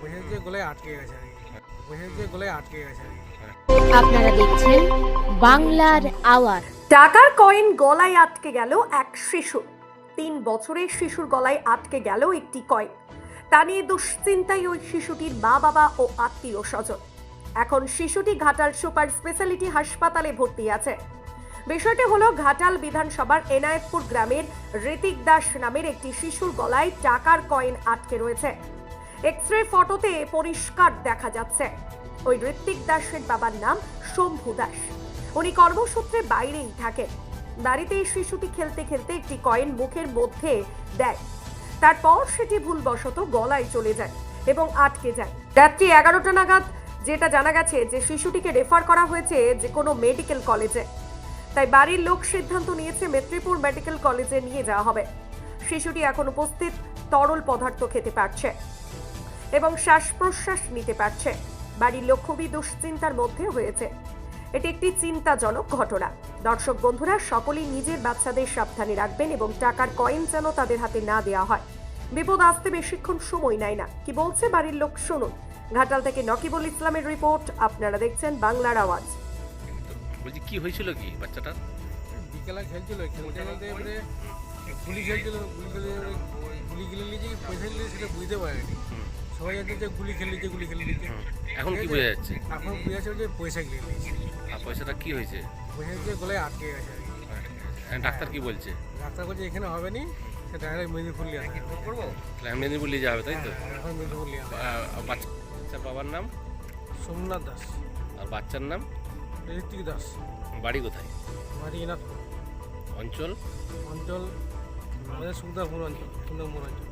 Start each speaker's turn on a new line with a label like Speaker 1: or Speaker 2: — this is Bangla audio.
Speaker 1: বসে যে গলায় আটকে গেছে আর কি। বসে যে গলায় আটকে গেছে আর কি।
Speaker 2: আপনারা দেখছেন বাংলার আওয়াজ।
Speaker 3: টাকার কয়েন গলায় আটকে গেল এক শিশু। তিন বছরের শিশুর গলায় আটকে গেল একটি কয়েন। তা নিয়ে দুশ্চিন্তায় ওই শিশুটির মা বাবা ও আত্মীয় স্বজন। এখন শিশুটি ঘাটাল সুপার স্পেশালিটি হাসপাতালে ভর্তি আছে। বিষয়টি হলো ঘাটাল বিধানসভার এনায়েতপুর গ্রামের ঋতিক দাস নামের একটি শিশুর গলায় টাকার কয়েন আটকে রয়েছে। এক্স রে ফটোতে পরিষ্কার দেখা যাচ্ছে। ওই ঋত্বিক দাসের বাবার নাম শম্ভু দাস উনি কর্মসূত্রে বাইরেই থাকেন। বাড়িতে এই শিশুটি খেলতে খেলতে একটি কয়েন মুখের মধ্যে দেয়। তারপর সেটি ভুলবশত গলায় চলে যায় এবং আটকে যায়। রাত্রি এগারোটা নাগাদ যেটা জানা গেছে যে শিশুটিকে রেফার করা হয়েছে যে কোনো মেডিকেল কলেজে। তাই বাড়ির লোক সিদ্ধান্ত নিয়েছে মেদিনীপুর মেডিকেল কলেজে নিয়ে যাওয়া হবে। শিশুটি এখন উপস্থিত তরল পদার্থ খেতে পারছে। এবং শ্বাস প্রশ্বাস নিতে পারছে। বাড়ির লোক খুবই দুশ্চিন্তার মধ্যে হয়েছে। এটি একটি চিন্তাজনক ঘটনা। দর্শক বন্ধুরা সকলেই নিজের বাচ্চাদের সাবধানে রাখবেন এবং টাকার কয়েন যেন তাদের হাতে না দেওয়া হয়। বিপদ আসতে বেশিক্ষণ সময় নেয় না। কি বলছে বাড়ির লোক? শুনুন। ঘাটাল থেকে নকিবুল ইসলামের রিপোর্ট। আপনারা দেখছেন বাংলার আওয়াজ।
Speaker 4: বলছি কি হয়েছিল কি বাচ্চাটার?
Speaker 1: বিকেলে খেলছিল। খেলতে খেলতে এবারে গুলি খেলছিল। গুলি খেলে গুলি নিয়েছে পয়সা নিয়ে সেটা বুঝতে পারেনি। সবাই জানতে যে গুলি খেলে নিয়েছে গুলি খেলে নিয়েছে
Speaker 4: এখন কি বোঝা যাচ্ছে?
Speaker 1: এখন বোঝা যাচ্ছে যে পয়সা খেলে নিয়েছে
Speaker 4: আর পয়সাটা কি হয়েছে?
Speaker 1: পয়সা যে গলায় আটকে গেছে
Speaker 4: এখন ডাক্তার কি বলছে?
Speaker 1: ডাক্তার বলছে এখানে হবে নি সে ডাইরেক্ট মেদিনীপুর নিয়ে আসবে। করব?
Speaker 4: তাহলে মেদিনীপুর নিয়ে যাবে তাই তো?
Speaker 1: এখন মেদিনীপুর নিয়ে
Speaker 4: বাচ্চার বাবার নাম?
Speaker 1: সোমনাথ দাস।
Speaker 4: আর বাচ্চার নাম?
Speaker 1: ঋত্বিক দাস।
Speaker 4: বাড়ি কোথায়?
Speaker 1: বাড়ি এনাথ
Speaker 4: অঞ্চল?
Speaker 1: অঞ্চল আমাদের সুন্দরপুর অঞ্চল সুন্দরপুর অঞ্চল।